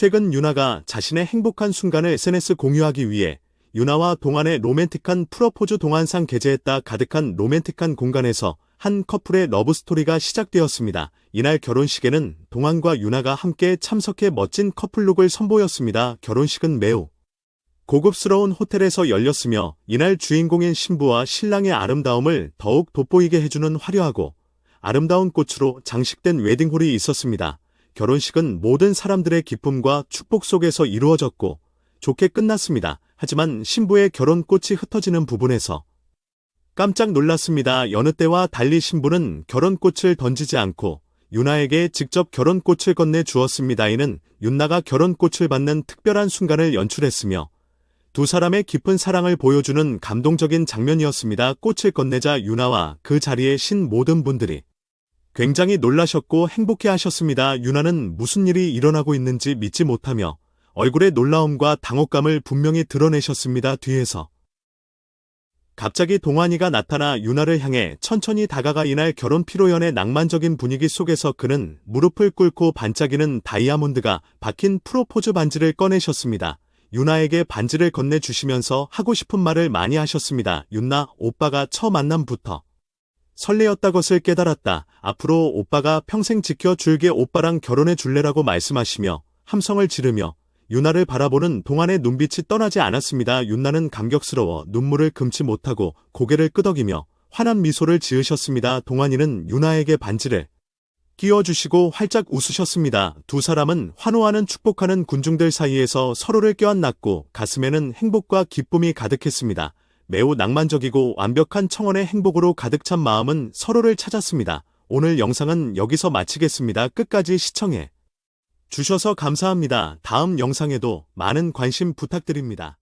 최근 유나가 자신의 행복한 순간을 SNS 공유하기 위해 유나와 동안의 로맨틱한 프로포즈 동안상 게재했다 가득한 로맨틱한 공간에서 한 커플의 러브스토리가 시작되었습니다. 이날 결혼식에는 동안과 유나가 함께 참석해 멋진 커플룩을 선보였습니다. 결혼식은 매우 고급스러운 호텔에서 열렸으며 이날 주인공인 신부와 신랑의 아름다움을 더욱 돋보이게 해주는 화려하고 아름다운 꽃으로 장식된 웨딩홀이 있었습니다. 결혼식은 모든 사람들의 기쁨과 축복 속에서 이루어졌고 좋게 끝났습니다. 하지만 신부의 결혼꽃이 흩어지는 부분에서 깜짝 놀랐습니다. 여느 때와 달리 신부는 결혼꽃을 던지지 않고 유나에게 직접 결혼꽃을 건네 주었습니다. 이는 윤나가 결혼꽃을 받는 특별한 순간을 연출했으며 두 사람의 깊은 사랑을 보여주는 감동적인 장면이었습니다. 꽃을 건네자 유나와 그 자리에 신 모든 분들이 굉장히 놀라셨고 행복해 하셨습니다. 유나는 무슨 일이 일어나고 있는지 믿지 못하며 얼굴의 놀라움과 당혹감을 분명히 드러내셨습니다. 뒤에서. 갑자기 동환이가 나타나 유나를 향해 천천히 다가가 이날 결혼 피로연의 낭만적인 분위기 속에서 그는 무릎을 꿇고 반짝이는 다이아몬드가 박힌 프로포즈 반지를 꺼내셨습니다. 유나에게 반지를 건네주시면서 하고 싶은 말을 많이 하셨습니다. 윤나 오빠가 첫 만남부터 설레었다 것을 깨달았다. 앞으로 오빠가 평생 지켜줄게 오빠랑 결혼해 줄래라고 말씀하시며 함성을 지르며 유나를 바라보는 동안의 눈빛이 떠나지 않았습니다. 윤나는 감격스러워 눈물을 금치 못하고 고개를 끄덕이며 환한 미소를 지으셨습니다. 동안이는 유나에게 반지를 끼워주시고 활짝 웃으셨습니다. 두 사람은 환호하는 축복하는 군중들 사이에서 서로를 껴안았고 가슴에는 행복과 기쁨이 가득했습니다. 매우 낭만적이고 완벽한 청혼의 행복으로 가득 찬 마음은 서로를 찾았습니다. 오늘 영상은 여기서 마치겠습니다. 끝까지 시청해 주셔서 감사합니다. 다음 영상에도 많은 관심 부탁드립니다.